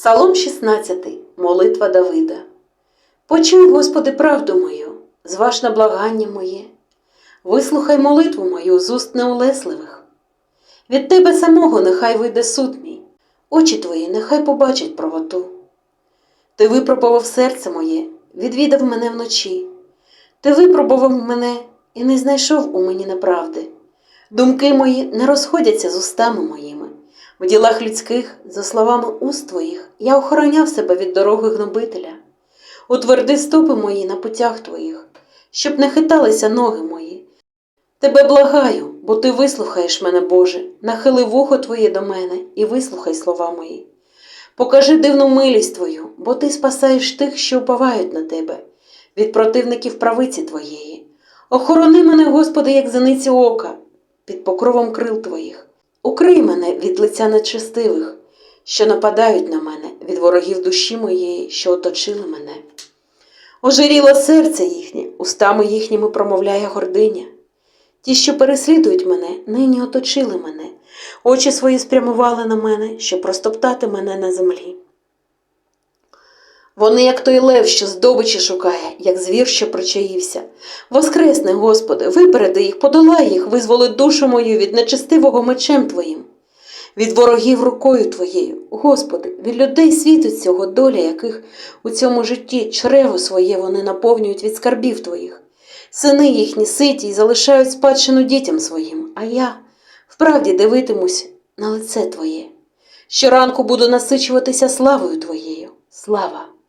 Псалом 16. Молитва Давида. Почуй, Господи, правду мою, зваж на благання моє. Вислухай молитву мою з уст неулесливих. Від Тебе самого нехай вийде суд мій, очі Твої нехай побачать правоту. Ти випробував серце моє, відвідав мене вночі. Ти випробував мене і не знайшов у мені неправди. Думки мої не розходяться з устами моїми. В ділах людських, за словами уст твоїх, я охороняв себе від дороги гнобителя. Утверди стопи мої на путях твоїх, щоб не хиталися ноги мої. Тебе благаю, бо ти вислухаєш мене, Боже, нахили вухо твоє до мене і вислухай слова мої. Покажи дивну милість твою, бо ти спасаєш тих, що уповають на тебе, від противників правиці твоєї. Охорони мене, Господи, як зениці ока, під покровом крил твоїх. Укрий мене від лиця нечестивих, що нападають на мене, від ворогів душі моєї, що оточили мене. Ожиріло серце їхнє, устами їхніми промовляє гординя. Ті, що переслідують мене, нині оточили мене, очі свої спрямували на мене, щоб простоптати мене на землі. Вони, як той лев, що здобичі шукає, як звір, що причаївся. Воскресне, Господи, випереди їх, подолай їх, визволи душу мою від нечестивого мечем Твоїм, від ворогів рукою Твоєю. Господи, від людей світу цього, доля яких у цьому житті чрево своє вони наповнюють від скарбів Твоїх. Сини їхні ситі й залишають спадщину дітям своїм, а я вправді дивитимусь на лице Твоє. Щоранку буду насичуватися славою Твоєю. Слава!